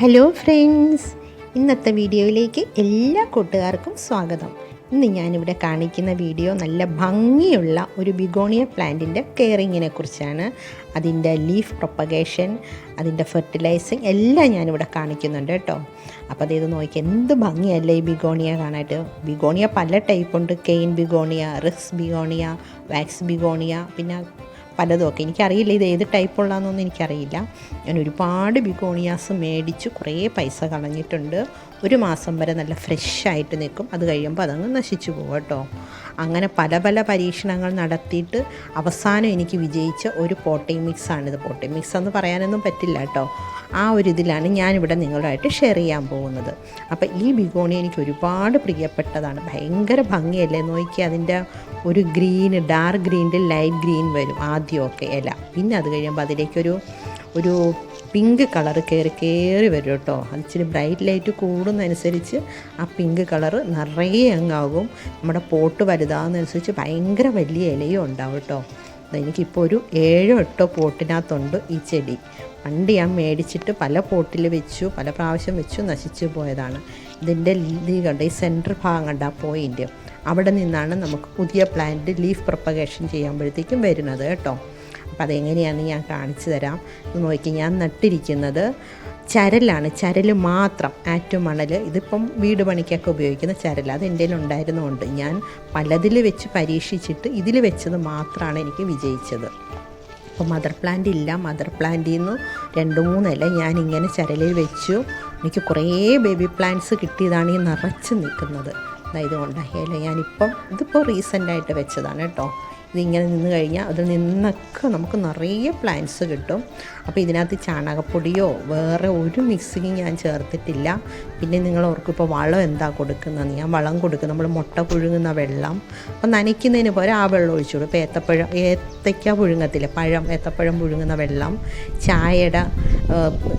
Hello friends ഇന്നത്തെ വീഡിയോയിലേക്ക് എല്ലാ കൂട്ടുകാർക്കും സ്വാഗതം. ഇന്ന് ഞാനിവിടെ കാണിക്കുന്ന വീഡിയോ നല്ല ഭംഗിയുള്ള ഒരു ബിഗോണിയ പ്ലാന്റിന്റെ കെയറിങ്ങിനെ കുറിച്ചാണ്. അതിന്റെ ലീഫ് പ്രൊപ്പഗേഷൻ അതിന്റെ ഫെർട്ടിലൈസിങ് എല്ലാം ഞാനിവിടെ കാണിക്കുന്നുണ്ട് കേട്ടോ. അപ്പോൾ അതേത് നോക്കി എന്ത് ഭംഗിയല്ലേ ഈ ബിഗോണിയ കാണാനായിട്ട്. ബിഗോണിയ പല ടൈപ്പുണ്ട് cane begonia rex begonia wax begonia പിന്നെ പലതുമൊക്കെ. എനിക്കറിയില്ല ഇത് ഏത് ടൈപ്പുള്ളതെന്നൊന്നും എനിക്കറിയില്ല. ഞാൻ ഒരുപാട് ബിഗോണിയാസ് മേടിച്ച് കുറേ പൈസ കളഞ്ഞിട്ടുണ്ട്. ഒരു മാസം വരെ നല്ല ഫ്രഷ് ആയിട്ട് നിൽക്കും. അത് കഴിയുമ്പോൾ അതങ്ങ് നശിച്ചു പോകും കേട്ടോ. അങ്ങനെ പല പല പരീക്ഷണങ്ങൾ നടത്തിയിട്ട് അവസാനം എനിക്ക് വിജയിച്ച ഒരു പോട്ടിംഗ് മിക്സാണിത് പോട്ടിംഗ് മിക്സ് എന്ന് പറയാനൊന്നും പറ്റില്ല കേട്ടോ. ആ ഒരു ഇതിലാണ് ഞാനിവിടെ നിങ്ങളുമായിട്ട് ഷെയർ ചെയ്യാൻ പോകുന്നത്. അപ്പോൾ ഈ ബിഗോണി എനിക്ക് ഒരുപാട് പ്രിയപ്പെട്ടതാണ്. ഭയങ്കര ഭംഗിയല്ലേ നോക്കി അതിന്റെ ഒരു ഗ്രീൻ ഡാർക്ക് ഗ്രീനിൽ ലൈറ്റ് ഗ്രീൻ വരും ആദ്യമൊക്കെ ഇല. പിന്നെ അത് കഴിയുമ്പോൾ അതിലേക്കൊരു ഒരു പിങ്ക് കളർ കയറി കയറി വരും കേട്ടോ. അത് ഇച്ചിരി ബ്രൈറ്റ് ലൈറ്റ് കൂടുന്നതനുസരിച്ച് ആ പിങ്ക് കളർ നിറയെ അങ്ങാകും. നമ്മുടെ പോട്ട് വലുതാകുന്നതനുസരിച്ച് ഭയങ്കര വലിയ ഇലയും ഉണ്ടാവും കേട്ടോ. എനിക്കിപ്പോൾ ഒരു ഏഴോ എട്ടോ പോട്ടിനകത്തുണ്ട് ഈ ചെടി. പണ്ട് ഞാൻ മേടിച്ചിട്ട് പല പോട്ടിൽ വെച്ചു പല പ്രാവശ്യം വെച്ചു നശിച്ചു പോയതാണ്. ഇതിന്റെ ഇത് കണ്ട ഈ സെന്റർ ഭാഗം കണ്ട ആ പോയിന്റ് അവിടെ നിന്നാണ് നമുക്ക് പുതിയ പ്ലാന്റ് ലീഫ് പ്രൊപ്പഗേഷൻ ചെയ്യുമ്പോഴത്തേക്കും വരുന്നത് കേട്ടോ. അപ്പോൾ അതെങ്ങനെയാണെന്ന് ഞാൻ കാണിച്ചു തരാം. നോക്കി ഞാൻ നട്ടിരിക്കുന്നത് ചരലാണ്. ചരൽ മാത്രം ആറ്റു മണൽ ഇതിപ്പം വീട് പണിക്കൊക്കെ ഉപയോഗിക്കുന്ന ചരൽ അത് എന്റെ ഉണ്ടായിരുന്നുകൊണ്ട് ഞാൻ പലതിൽ വെച്ച് പരീക്ഷിച്ചിട്ട് ഇതിൽ വെച്ചത് മാത്രമാണ് എനിക്ക് വിജയിച്ചത്. അപ്പോൾ മദർ പ്ലാന്റ് ഇല്ല. മദർ പ്ലാന്റിൽ നിന്ന് രണ്ട് ഞാൻ ഇങ്ങനെ ചരലിൽ വെച്ചു. എനിക്ക് കുറേ ബേബി പ്ലാന്റ്സ് കിട്ടിയതാണ് ഈ നിറച്ച് നിൽക്കുന്നത്. അതായത് കൊണ്ടായാലും ഞാനിപ്പം ഇതിപ്പോൾ റീസെന്റായിട്ട് വെച്ചതാണ് കേട്ടോ. ഇതിങ്ങനെ നിന്ന് കഴിഞ്ഞാൽ അതിൽ നിന്നൊക്കെ നമുക്ക് നിറയെ പ്ലാന്റ്സ് കിട്ടും. അപ്പോൾ ഇതിനകത്ത് ചാണകപ്പൊടിയോ വേറെ ഒരു മിക്സിങ് ഞാൻ ചേർത്തിട്ടില്ല. പിന്നെ നിങ്ങൾ ഓർക്കും ഇപ്പോൾ വളം എന്താ കൊടുക്കുന്നത് ഞാൻ വളം കൊടുക്കും. നമ്മൾ മുട്ട പുഴുങ്ങുന്ന വെള്ളം. അപ്പോൾ നനയ്ക്കുന്നതിന് പോലെ ആ വെള്ളം ഒഴിച്ചു കൊടുക്കും. ഇപ്പോൾ ഏത്തപ്പഴം ഏത്തയ്ക്ക പുഴുങ്ങത്തില്ല? പഴം ഏത്തപ്പഴം പുഴുങ്ങുന്ന വെള്ളം. ചായയുടെ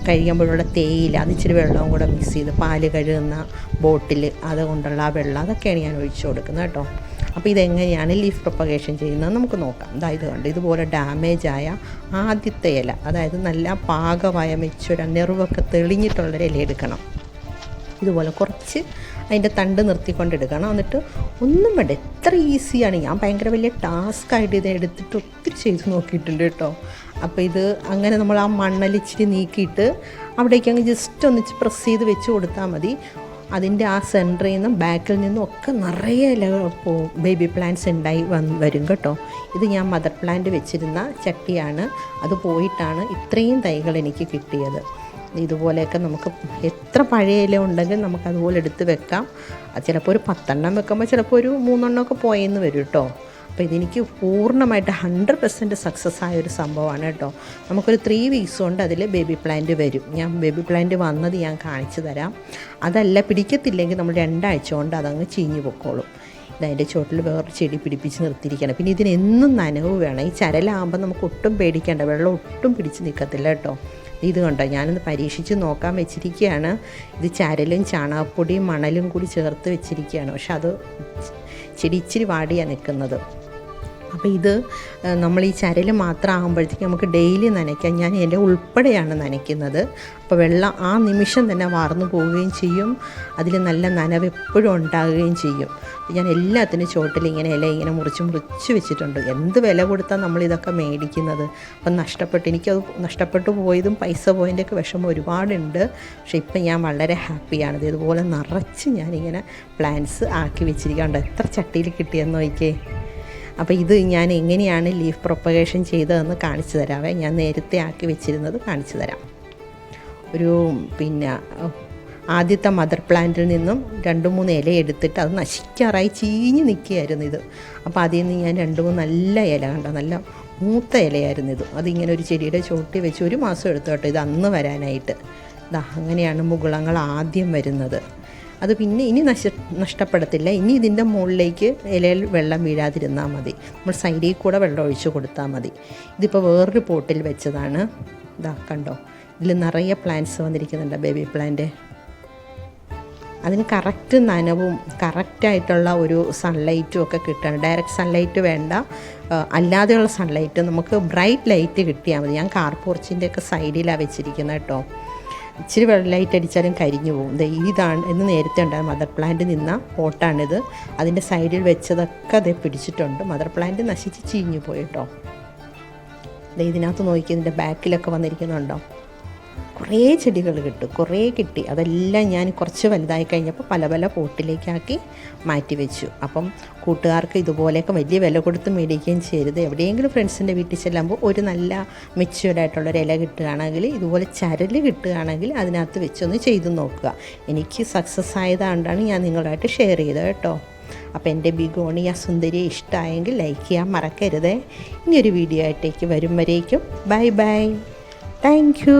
കഴിയുമ്പോഴുള്ള തേയില അത് ഇച്ചിരി വെള്ളവും കൂടെ മിക്സ് ചെയ്ത് പാൽ കഴുകുന്ന ബോട്ടിൽ അതുകൊണ്ടുള്ള ആ വെള്ളം. അതൊക്കെയാണ് ഞാൻ ഒഴിച്ചു കൊടുക്കുന്നത് കേട്ടോ. അപ്പോൾ ഇതെങ്ങനെയാണ് ലീഫ് പ്രൊപ്പഗേഷൻ ചെയ്യുന്നത്? നമുക്ക് നോക്കാം. അതായത് കണ്ട്? ഇതുപോലെ ഡാമേജ് ആയ ആദ്യത്തെ ഇല അതായത് നല്ല പാകമായ മെച്ചുര നെറിവൊക്കെ തെളിഞ്ഞിട്ടുള്ളൊരു ഇല എടുക്കണം. ഇതുപോലെ കുറച്ച് അതിന്റെ തണ്ട് നിർത്തിക്കൊണ്ടെടുക്കണം എന്നിട്ട് ഒന്നും വേണ്ട എത്ര ഈസിയാണ് ഞാൻ ഭയങ്കര വലിയ ടാസ്ക് ആയിട്ട് ഇത് എടുത്തിട്ട് ഒത്തിരി ചെയ്ത് നോക്കിയിട്ടുണ്ട് കേട്ടോ. അപ്പോൾ ഇത് അങ്ങനെ നമ്മൾ ആ മണ്ണലിച്ചിരി നീക്കിയിട്ട് അവിടേക്ക് അങ്ങ് ജസ്റ്റ് ഒന്നിച്ച് പ്രസ് ചെയ്ത് വെച്ച് കൊടുത്താൽ മതി. അതിന്റെ ആ സെന്ററിൽ നിന്നും ബാക്കിൽ നിന്നും ഒക്കെ നിറയെ ബേബി പ്ലാന്റ്സ് ഉണ്ടായി വന്ന് വരും കേട്ടോ. ഇത് ഞാൻ മദർ പ്ലാന്റ് വെച്ചിരുന്ന ചട്ടിയാണ്. അത് പോയിട്ടാണ് ഇത്രയും തൈകൾ എനിക്ക് കിട്ടിയത്. ഇതുപോലെയൊക്കെ നമുക്ക് എത്ര പഴയ ഇല ഉണ്ടെങ്കിൽ നമുക്ക് അതുപോലെ എടുത്ത് വെക്കാം. ചിലപ്പോൾ ഒരു പത്തെണ്ണം വെക്കുമ്പോൾ ചിലപ്പോൾ ഒരു മൂന്നെണ്ണമൊക്കെ പോയെന്ന് വരും കേട്ടോ. അപ്പോൾ ഇതെനിക്ക് പൂർണമായിട്ട് ഹൺഡ്രഡ് പെർസെന്റ് സക്സസ് ആയ ഒരു സംഭവമാണ് കേട്ടോ. നമുക്കൊരു ത്രീ വീക്സ് കൊണ്ട് അതിൽ ബേബി പ്ലാന്റ് വരും. ഞാൻ ബേബി പ്ലാന്റ് വന്നത് ഞാൻ കാണിച്ചു തരാം. അതല്ല പിടിക്കത്തില്ലെങ്കിൽ നമ്മൾ രണ്ടാഴ്ച കൊണ്ട് അതങ്ങ് ചീഞ്ഞു പൊക്കോളും. ഇതതിന്റെ ചുവട്ടിൽ വേറെ ചെടി പിടിപ്പിച്ച് നിർത്തിയിരിക്കണം പിന്നെ ഇതിനെന്നും നനവ് വേണം. ഈ ചരലാകുമ്പോൾ നമുക്ക് ഒട്ടും പേടിക്കേണ്ട വെള്ളം ഒട്ടും പിടിച്ച് നിൽക്കത്തില്ല കേട്ടോ. ഇത് കണ്ടോ ഞാനൊന്ന് പരീക്ഷിച്ച് നോക്കാൻ വെച്ചിരിക്കുകയാണ്. ഇത് ചരലും ചാണകപ്പൊടിയും മണലും കൂടി ചേർത്ത് വെച്ചിരിക്കുകയാണ്. പക്ഷെ അത് ചെടി ഇച്ചിരി വാടിയാണ് നിൽക്കുന്നത്. അപ്പോൾ ഇത് നമ്മൾ ഈ ചരൽ മാത്രം ആകുമ്പോഴത്തേക്ക് നമുക്ക് ഡെയിലി നനയ്ക്കാം. ഞാൻ എന്റെ ഉൾപ്പെടെയാണ് നനയ്ക്കുന്നത്. അപ്പോൾ വെള്ളം ആ നിമിഷം തന്നെ വാർന്നു പോവുകയും ചെയ്യും. അതിൽ നല്ല നനവ് എപ്പോഴും ഉണ്ടാകുകയും ചെയ്യും. ഞാൻ എല്ലാത്തിനും ചോട്ടിൽ ഇങ്ങനെ ഇല ഇങ്ങനെ മുറിച്ച് മുറിച്ച് വെച്ചിട്ടുണ്ട്. എന്ത് വില കൊടുത്താൽ നമ്മൾ ഇതൊക്കെ മേടിക്കുന്നത്? അപ്പം നഷ്ടപ്പെട്ട്. എനിക്കത് നഷ്ടപ്പെട്ടു പോയതും പൈസ പോയതിന്റെയൊക്കെ വിഷമം ഒരുപാടുണ്ട്. പക്ഷെ ഇപ്പം ഞാൻ വളരെ ഹാപ്പിയാണ്. ഇതുപോലെ നിറച്ച് ഞാനിങ്ങനെ പ്ലാന്റ്സ് ആക്കി വെച്ചിരിക്കാണ്ട് എത്ര ചട്ടിയിൽ കിട്ടിയെന്ന് നോക്കിയേ. അപ്പോൾ ഇത് ഞാൻ എങ്ങനെയാണ് ലീഫ് പ്രൊപ്പഗേഷൻ ചെയ്തതെന്ന് കാണിച്ചു തരാവേ. ഞാൻ നേരത്തെ ആക്കി വെച്ചിരുന്നത് കാണിച്ചു തരാം. ഒരു പിന്നെ ആദ്യത്തെ മദർ പ്ലാന്റിൽ നിന്നും രണ്ട് മൂന്ന് ഇല എടുത്തിട്ട് അത് നശിക്കാറായി ചീഞ്ഞ് നിൽക്കുകയായിരുന്നു ഇത്. അപ്പോൾ അതിൽ നിന്ന് ഞാൻ രണ്ട് മൂന്ന് നല്ല ഇല കണ്ടോ നല്ല മൂത്ത ഇലയായിരുന്നു ഇത്. അതിങ്ങനെ ഒരു ചെടിയുടെ ചോട്ടി വെച്ച് ഒരു മാസം എടുത്തു കേട്ടോ ഇത് അന്ന് വരാനായിട്ട്. ഇതാ അങ്ങനെയാണ് മുകുളങ്ങൾ ആദ്യം വരുന്നത്. അത് പിന്നെ ഇനി നശ നഷ്ടപ്പെടത്തില്ല. ഇനി ഇതിന്റെ മുകളിലേക്ക് ഇലയിൽ വെള്ളം വീഴാതിരുന്നാൽ മതി. നമ്മൾ സൈഡിൽ കൂടെ വെള്ളം ഒഴിച്ച് കൊടുത്താൽ മതി. ഇതിപ്പോൾ വേറൊരു പോട്ടിൽ വെച്ചതാണ്. ഇതാ കണ്ടോ? ഇതിൽ നിറയെ പ്ലാന്റ്സ് വന്നിരിക്കുന്നുണ്ട് ബേബി പ്ലാന്റ് അതിന് കറക്റ്റ് നനവും കറക്റ്റായിട്ടുള്ള ഒരു സൺലൈറ്റും ഒക്കെ കിട്ടണം ഡയറക്റ്റ് സൺലൈറ്റ് വേണ്ട. അല്ലാതെയുള്ള സൺലൈറ്റ് നമുക്ക് ബ്രൈറ്റ് ലൈറ്റ് കിട്ടിയാൽ മതി. ഞാൻ കാർ പോർച്ചിന്റെ ഒക്കെ സൈഡിലാണ് വെച്ചിരിക്കുന്നത് കേട്ടോ. ഇച്ചിരി ലൈറ്റ് അടിച്ചാലും കരിഞ്ഞു പോകും. ഇതാണ് എന്ന് നേരത്തെ ഉണ്ടായ മദർ പ്ലാന്റ് നിന്ന പോട്ടാണിത്. അതിന്റെ സൈഡിൽ വെച്ചതൊക്കെ അതേ പിടിച്ചിട്ടുണ്ട്. മദർ പ്ലാന്റ് നശിച്ച് ചീഞ്ഞു പോയിട്ടോ ഇതിനകത്ത് നോക്കി ഇതിന്റെ ബാക്കിലൊക്കെ വന്നിരിക്കുന്നുണ്ടോ? കുറേ ചെടികൾ കിട്ടും. കുറേ കിട്ടി. അതെല്ലാം ഞാൻ കുറച്ച് വലുതായി കഴിഞ്ഞപ്പോൾ പല പല പോട്ടിലേക്കാക്കി മാറ്റി വെച്ചു. അപ്പം കൂട്ടുകാർക്ക് ഇതുപോലെയൊക്കെ വലിയ വില കൊടുത്ത് മേടിക്കുകയും ചെയ്യരുത്. എവിടെയെങ്കിലും ഫ്രണ്ട്സിന്റെ വീട്ടിൽ ചെല്ലുമ്പോൾ ഒരു നല്ല മെച്യൂർഡ് ആയിട്ടുള്ളൊരു ഇല കിട്ടുകയാണെങ്കിൽ ഇതുപോലെ ചരൽ കിട്ടുകയാണെങ്കിൽ അതിനകത്ത് വെച്ചൊന്ന് ചെയ്ത് നോക്കുക. എനിക്ക് സക്സസ് ആയതുകൊണ്ടാണ് ഞാൻ നിങ്ങളുമായിട്ട് ഷെയർ ചെയ്തത് കേട്ടോ. അപ്പോൾ എന്റെ ബിഗോണിയ സുന്ദരിയെ ഇഷ്ടമായെങ്കിൽ ലൈക്ക് ചെയ്യാൻ മറക്കരുതേ. ഇനിയൊരു വീഡിയോ ആയിട്ടേക്ക് വരും വരേക്കും. Bye bye thank you